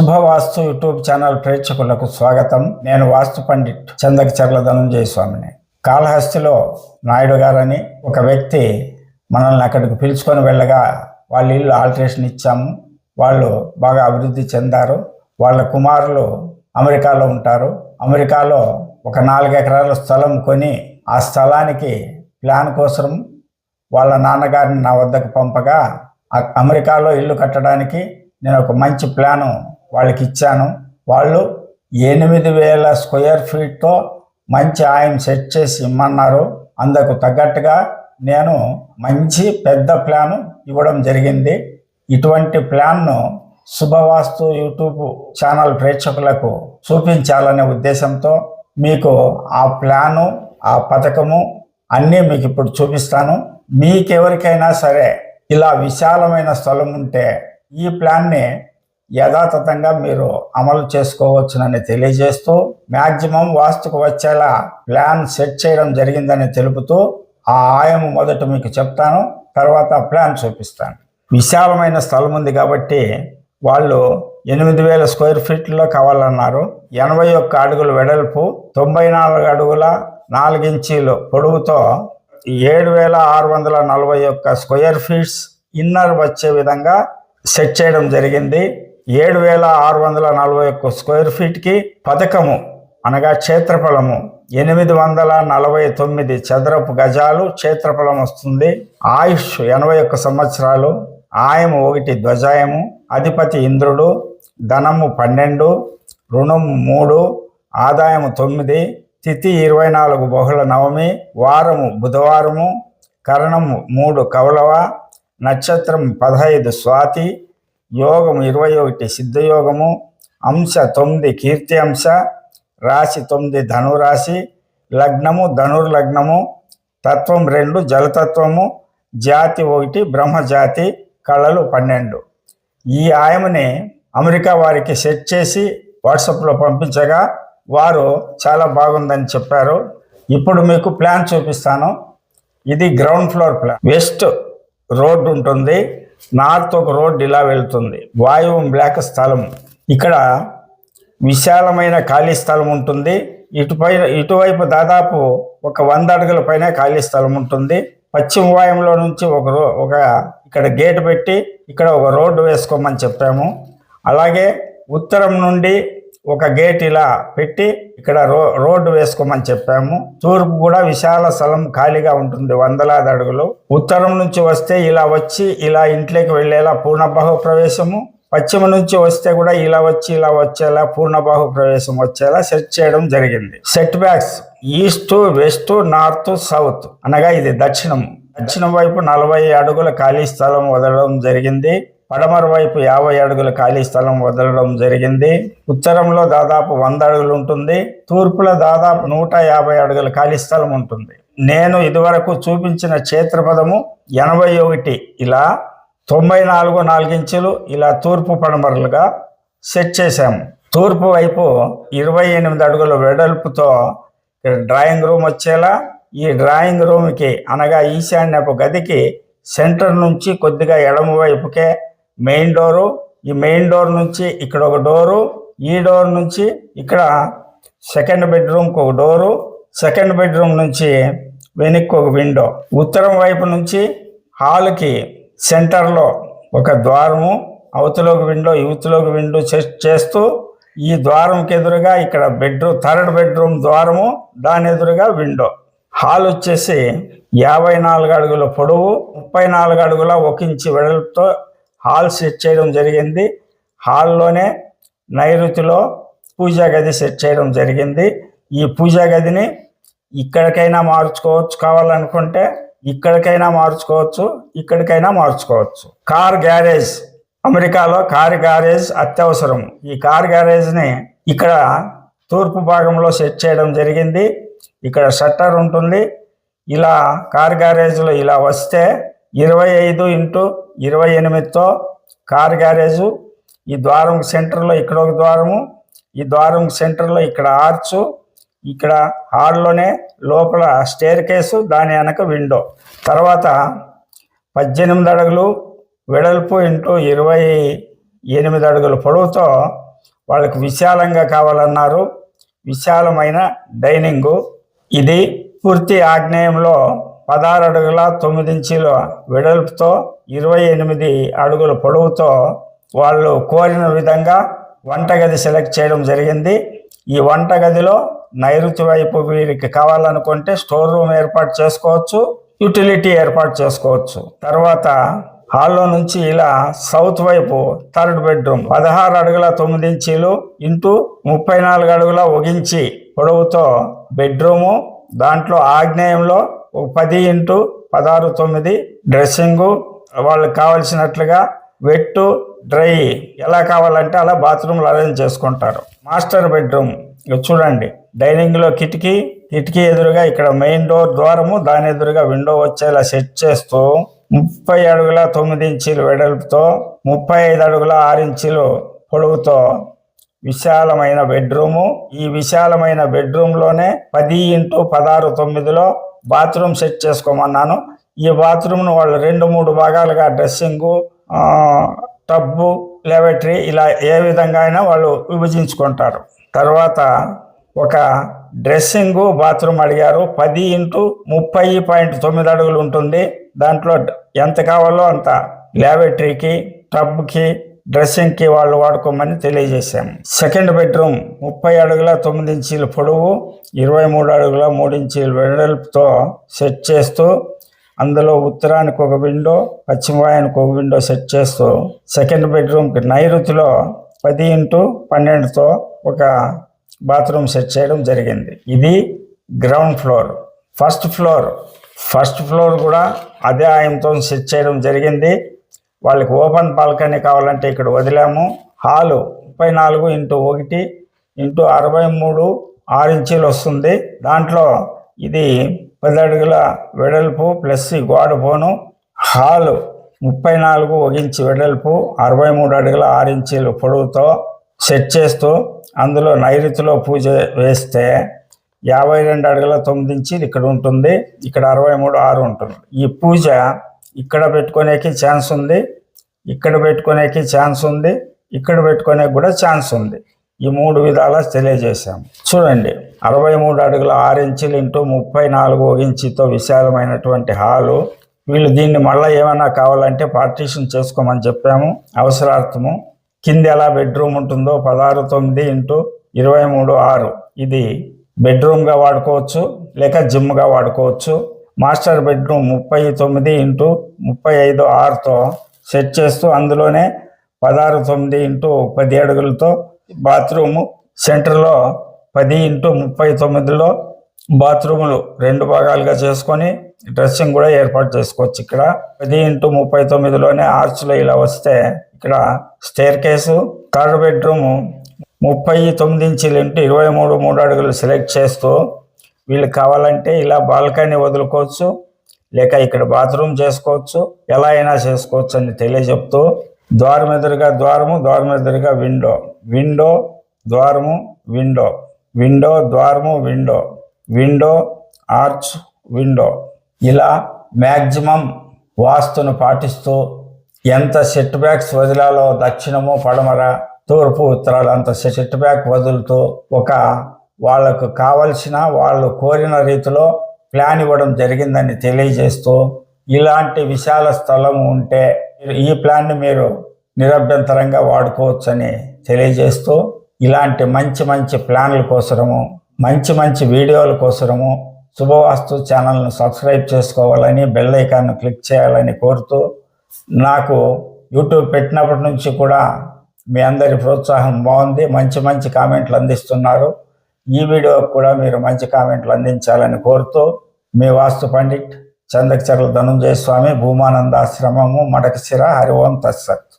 శుభవాస్తు YouTube channel ప్రేక్షకులకు స్వాగతం. నేను వాస్తు పండిట్ చందక చర్ల ధనంజయ స్వామిని. కాళహస్తిలో నాయుడు గారని ఒక వ్యక్తి మనల్ని అక్కడికి పిలుచుకొని వెళ్ళగా వాళ్ళ ఇల్లు ఆల్టరేషన్ ఇచ్చాము. వాళ్ళు బాగా అభివృద్ధి చెందారు. వాళ్ళ కుమారులు అమెరికాలో ఉంటారు. అమెరికాలో ఒక నాలుగు ఎకరాల స్థలం కొని ఆ స్థలానికి ప్లాన్ కోసం వాళ్ళ నాన్నగారిని నా వద్దకు పంపగా అమెరికాలో ఇల్లు కట్టడానికి నేను ఒక మంచి ప్లాను వాళ్ళకి ఇచ్చాను వాళ్ళు ఎనిమిది వేల స్క్వేర్ ఫీట్తో మంచి ఆయన సెట్ చేసి ఇమ్మన్నారు. అందుకు తగ్గట్టుగా నేను మంచి పెద్ద ప్లాను ఇవ్వడం జరిగింది. ఇటువంటి ప్లాన్ను శుభవాస్తు యూట్యూబ్ ఛానల్ ప్రేక్షకులకు చూపించాలనే ఉద్దేశంతో మీకు ఆ ప్లాను ఆ పథకము అన్నీ మీకు ఇప్పుడు చూపిస్తాను. మీకెవరికైనా సరే ఇలా విశాలమైన స్థలం ఉంటే ఈ ప్లాన్ని యథాతథంగా మీరు అమలు చేసుకోవచ్చునని తెలియజేస్తూ మ్యాక్సిమం వాస్తుకు వచ్చేలా ప్లాన్ సెట్ చేయడం జరిగిందని తెలుపుతూ ఆ ఆయము మొదట మీకు చెప్తాను తర్వాత ప్లాన్ చూపిస్తాను. విశాలమైన స్థలం ఉంది కాబట్టి వాళ్ళు ఎనిమిది వేల స్క్వేర్ ఫీట్లో కావాలన్నారు. ఎనభై ఒక్క అడుగుల వెడల్పు తొంభై నాలుగు అడుగుల నాలుగించీలు పొడవుతో ఏడు వేల ఆరు వందల నలభై ఒక్క స్క్వేర్ ఫీట్స్ ఇన్నర్ వచ్చే విధంగా సెట్ చేయడం జరిగింది. ఏడు వేల ఆరు వందల నలభై ఒక్క స్క్వేర్ ఫీట్కి పథకము అనగా క్షేత్రఫలము. ఎనిమిది వందల నలభై తొమ్మిది చదరపు గజాలు క్షేత్రఫలం వస్తుంది. ఆయుష్ ఎనభై ఒక్క సంవత్సరాలు. ఆయము ఒకటి ధ్వజాయము. అధిపతి ఇంద్రుడు. ధనము పన్నెండు. రుణం మూడు. ఆదాయము తొమ్మిది. తిథి ఇరవై నాలుగు బహుళ నవమి. వారము బుధవారము. కరణము మూడు కవలవ. నక్షత్రం పదహైదు స్వాతి. యోగము ఇరవై ఒకటి సిద్ధయోగము అంశ తొమ్మిది కీర్తి అంశ రాశి తొమ్మిది ధనురాశి లగ్నము ధనుర్లగ్నము తత్వం రెండు జలతత్వము జాతి ఒకటి బ్రహ్మజాతి కళలు పన్నెండు. ఈ ఆయమని అమెరికా వారికి సెట్ చేసి వాట్సాప్లో పంపించగా వారు చాలా బాగుందని చెప్పారు. ఇప్పుడు మీకు ప్లాన్ చూపిస్తాను. ఇది ground floor plan. West road ఉంటుంది. నార్త్ ఒక రోడ్ ఇలా వెళ్తుంది. వాయువు బ్లాక్ స్థలం. ఇక్కడ విశాలమైన ఖాళీ స్థలం ఉంటుంది. ఇటుపైన ఇటువైపు దాదాపు ఒక వంద అడుగుల పైన ఖాళీ స్థలం ఉంటుంది. పశ్చిమ వాయువులో నుంచి ఒక రో ఒక ఇక్కడ గేట్ పెట్టి ఇక్కడ ఒక రోడ్డు వేసుకోమని చెప్పాము. అలాగే ఉత్తరం నుండి ఒక గేట్ ఇలా పెట్టి ఇక్కడ రో రోడ్డు వేసుకోమని చెప్పాము. తూర్పు కూడా విశాల స్థలం ఖాళీగా ఉంటుంది వందలాది అడుగులు. ఉత్తరం నుంచి వస్తే ఇలా వచ్చి ఇలా ఇంట్లోకి వెళ్ళేలా పూర్ణబాహు ప్రవేశము. పశ్చిమ నుంచి వస్తే కూడా ఇలా వచ్చి ఇలా వచ్చేలా పూర్ణబాహు ప్రవేశం వచ్చేలా సెట్ చేయడం జరిగింది. Set backs east west north south అనగా ఇది దక్షిణం. దక్షిణం వైపు నలభై అడుగుల ఖాళీ స్థలం వదలడం జరిగింది. పడమర వైపు యాభై అడుగుల ఖాళీ స్థలం వదలడం జరిగింది. ఉత్తరంలో దాదాపు వంద అడుగులు ఉంటుంది. తూర్పులో దాదాపు నూట యాభై అడుగుల ఖాళీ స్థలం ఉంటుంది. నేను ఇదివరకు చూపించిన క్షేత్రపదము ఎనభై ఒకటి. ఇలా తొంభై నాలుగు నాలుగించులు ఇలా తూర్పు పడమరలుగా సెట్ చేశాము తూర్పు వైపు ఇరవై ఎనిమిది అడుగుల వెడల్పుతో డ్రాయింగ్ రూమ్ వచ్చేలా ఈ డ్రాయింగ్ రూమ్కి అనగా ఈశాన్యపు గదికి సెంటర్ నుంచి కొద్దిగా ఎడమ వైపుకే మెయిన్ డోరు ఈ మెయిన్ డోర్ నుంచి ఇక్కడ ఒక డోరు ఈ డోర్ నుంచి ఇక్కడ సెకండ్ బెడ్రూమ్కి ఒక డోరు సెకండ్ బెడ్రూమ్ నుంచి వెనక్కి ఒక విండో. ఉత్తరం వైపు నుంచి హాల్కి సెంటర్లో ఒక ద్వారము అవతలోకి విండో యువతలోకి విండో చే- చేస్తూ ఈ ద్వారంకి ఎదురుగా ఇక్కడ బెడ్రూమ్ థర్డ్ బెడ్రూమ్ ద్వారము దాని ఎదురుగా విండో. హాల్ వచ్చేసి యాభై నాలుగు అడుగుల పొడవు ముప్పై నాలుగు అడుగుల ఒక ఇంచి వెడల్పుతో హాల్ సెట్ చేయడం జరిగింది. హాల్లోనే నైరుతిలో పూజా గది సెట్ చేయడం జరిగింది. ఈ పూజా గదిని ఇక్కడికైనా మార్చుకోవచ్చు. కావాలనుకుంటే ఇక్కడికైనా మార్చుకోవచ్చు. ఇక్కడికైనా మార్చుకోవచ్చు. Car garage. అమెరికాలో కార్ గ్యారేజ్ అత్యవసరం. ఈ కార్ గ్యారేజ్ని ఇక్కడ తూర్పు భాగంలో సెట్ చేయడం జరిగింది. ఇక్కడ షట్టర్ ఉంటుంది. ఇలా కార్ గ్యారేజ్లో ఇలా వస్తే ఇరవై ఐదు ఇంటూ ఇరవై ఎనిమిదితో కార్ గ్యారేజు. ఈ ద్వారం సెంటర్లో ఇక్కడ ఒక ద్వారము. ఈ ద్వారం సెంటర్లో ఇక్కడ ఆర్చు. ఇక్కడ హాల్లోనే లోపల స్టేర్ కేసు దాని వెనక విండో. తర్వాత పద్దెనిమిది అడుగులు వెడల్పు ఇంటూ ఇరవై ఎనిమిది అడుగుల పొడవుతో వాళ్ళకి విశాలంగా కావాలన్నారు. విశాలమైన డైనింగు. ఇది పూర్తి ఆగ్నేయంలో పదహారు అడుగుల తొమ్మిది ఇంచీల వెడల్పుతో ఇరవై ఎనిమిది అడుగుల పొడవుతో వాళ్ళు కోరిన విధంగా వంటగది సెలెక్ట్ చేయడం జరిగింది. ఈ వంటగదిలో నైరుతి వైపు వీరికి కావాలనుకుంటే స్టోర్ రూమ్ ఏర్పాటు చేసుకోవచ్చు యూటిలిటీ ఏర్పాటు చేసుకోవచ్చు. తర్వాత హాల్లో నుంచి ఇలా సౌత్ వైపు థర్డ్ బెడ్రూమ్ పదహారు అడుగుల తొమ్మిది ఇంచీలు ఇంటూ ముప్పై నాలుగు అడుగుల ఒగించి పొడవుతో బెడ్రూము దాంట్లో ఆగ్నేయంలో పది ఇంటూ పదహారు తొమ్మిది డ్రెస్సింగు వాళ్ళకి కావలసినట్లుగా వెట్టు డ్రై ఎలా కావాలంటే అలా బాత్రూమ్లు అరేంజ్ చేసుకుంటారు. మాస్టర్ బెడ్రూమ్ చూడండి డైనింగ్లో కిటికీ కిటికీ ఎదురుగా ఇక్కడ మెయిన్ డోర్ ద్వారము దాని ఎదురుగా విండో వచ్చేలా సెట్ చేస్తూ ముప్పై అడుగుల తొమ్మిది ఇంచీలు వెడల్పుతో ముప్పై ఐదు అడుగుల ఆరు ఇంచీలు పొడవుతో విశాలమైన బెడ్రూము. ఈ విశాలమైన బెడ్రూమ్లోనే పది ఇంటూ పదహారు తొమ్మిదిలో బాత్రూమ్ సెట్ చేసుకోమన్నాను. ఈ బాత్రూమ్ను వాళ్ళు రెండు మూడు భాగాలుగా డ్రెస్సింగు టబ్బు లెబెటరీ ఇలా ఏ విధంగా అయినా వాళ్ళు విభజించుకుంటారు. తర్వాత ఒక డ్రెస్సింగు బాత్రూమ్ అడిగారు. పది ఇంటూ ముప్పై పాయింట్ తొమ్మిది అడుగులు ఉంటుంది. దాంట్లో ఎంత కావాలో అంత. ల్యాబరేటరీకి టబ్కి డ్రెస్సింగ్కి వాళ్ళు వాడుకోమని తెలియజేశాము సెకండ్ బెడ్రూమ్ ముప్పై అడుగుల తొమ్మిది ఇంచీల పొడవు ఇరవై మూడు అడుగుల మూడు ఇంచీల వెడల్పుతో సెట్ చేస్తూ అందులో ఉత్తరానికి ఒక విండో పశ్చిమవాయానికి ఒక విండో సెట్ చేస్తూ సెకండ్ బెడ్రూమ్కి నైరుతిలో పది ఇంటూ పన్నెండుతో ఒక బాత్రూమ్ సెట్ చేయడం జరిగింది. ఇది ground floor. First floor. First floor కూడా అదే ఆయంతో సెట్ చేయడం జరిగింది. వాళ్ళకి ఓపెన్ బాల్కనీ కావాలంటే ఇక్కడ వదిలాము. హాలు ముప్పై నాలుగు ఇంటూ ఒకటి ఇంటూ అరవై మూడు ఆరు ఇంచీలు వస్తుంది. దాంట్లో ఇది పది అడుగుల వెడల్పు ప్లస్ ఈ గోడ పోను. హాలు ముప్పై నాలుగు ఒక ఇంచు వెడల్పు అరవై మూడు అడుగుల ఆరు ఇంచీలు పొడవుతో సెట్ చేస్తూ అందులో నైరుతిలో పూజ వేస్తే యాభై రెండు అడుగుల తొమ్మిది ఇంచీలు ఇక్కడ ఉంటుంది. ఇక్కడ అరవై మూడు ఆరు ఉంటుంది. ఈ పూజ ఇక్కడ పెట్టుకునేకి ఛాన్స్ ఉంది ఇక్కడ పెట్టుకునేకి ఛాన్స్ ఉంది ఇక్కడ పెట్టుకునే కూడా ఛాన్స్ ఉంది. ఈ మూడు విధాలా తెలియజేశాము చూడండి అరవై మూడు అడుగుల ఆరు ఇంచులు ఇంటూ ముప్పై నాలుగు ఇంచుతో విశాలమైనటువంటి హాలు. వీళ్ళు దీన్ని మళ్ళీ ఏమైనా కావాలంటే పార్టీషన్ చేసుకోమని చెప్పాము. అవసరార్థము కింద ఎలా బెడ్రూమ్ ఉంటుందో పదహారు తొమ్మిది ఇంటూ ఇరవై మూడు ఆరు. ఇది బెడ్రూమ్గా వాడుకోవచ్చు లేక జిమ్గా వాడుకోవచ్చు. మాస్టర్ బెడ్రూమ్ ముప్పై తొమ్మిది ఇంటూ ముప్పై ఐదు ఆరుతో సెట్ చేస్తూ అందులోనే పదహారు తొమ్మిది ఇంటూ పది అడుగులతో బాత్రూము సెంటర్లో పది ఇంటూ ముప్పై తొమ్మిదిలో బాత్రూములు రెండు భాగాలుగా చేసుకొని డ్రెస్సింగ్ కూడా ఏర్పాటు చేసుకోవచ్చు ఇక్కడ. పది ఇంటూ ముప్పై తొమ్మిదిలోనే ఆర్చ్లో ఇలా వస్తే ఇక్కడ స్టేర్ కేసు థర్డ్ బెడ్రూమ్ ముప్పై తొమ్మిది ఇంచులు ఇంటూ ఇరవై మూడు మూడు అడుగులు సెలెక్ట్ చేస్తూ వీళ్ళు కావాలంటే ఇలా బాల్కనీ వదులుకోవచ్చు లేక ఇక్కడ బాత్రూమ్ చేసుకోవచ్చు ఎలా అయినా చేసుకోవచ్చు అని తెలియజెప్తూ ద్వారం ఎదురుగా ద్వారము ద్వారం ఎదురుగా విండో. విండో ద్వారము విండో. విండో ద్వారము విండో. Window arch window. ఇలా మ్యాక్సిమం వాస్తును పాటిస్తూ ఎంత సెట్ బ్యాక్స్ వదిలాలో దక్షిణము పడమర తూర్పు ఉత్తరాలు అంత సెట్ బ్యాక్ వదులుతూ ఒక వాళ్ళకు కావలసిన వాళ్ళు కోరిన రీతిలో ప్లాన్ ఇవ్వడం జరిగిందని తెలియజేస్తూ ఇలాంటి విశాల స్థలం ఉంటే ఈ ప్లాన్ని మీరు నిరభ్యంతరంగా వాడుకోవచ్చని తెలియజేస్తూ ఇలాంటి మంచి మంచి ప్లాన్ల కోసరము మంచి మంచి వీడియోల కోసరము శుభవాస్తు ఛానల్ను సబ్స్క్రైబ్ చేసుకోవాలని బెల్ ఐకాన్ను క్లిక్ చేయాలని కోరుతూ నాకు యూట్యూబ్ పెట్టినప్పటి నుంచి కూడా మీ అందరి ప్రోత్సాహం బాగుంది మంచి మంచి కామెంట్లు అందిస్తున్నారు. ఈ వీడియోకి కూడా మీరు మంచి కామెంట్లు అందించాలని కోరుతూ మీ వాస్తు పండిట్ చందకచర్ల ధనుంజయ స్వామి భూమానందాశ్రమము మడకశిర హరి ఓం తత్సత్.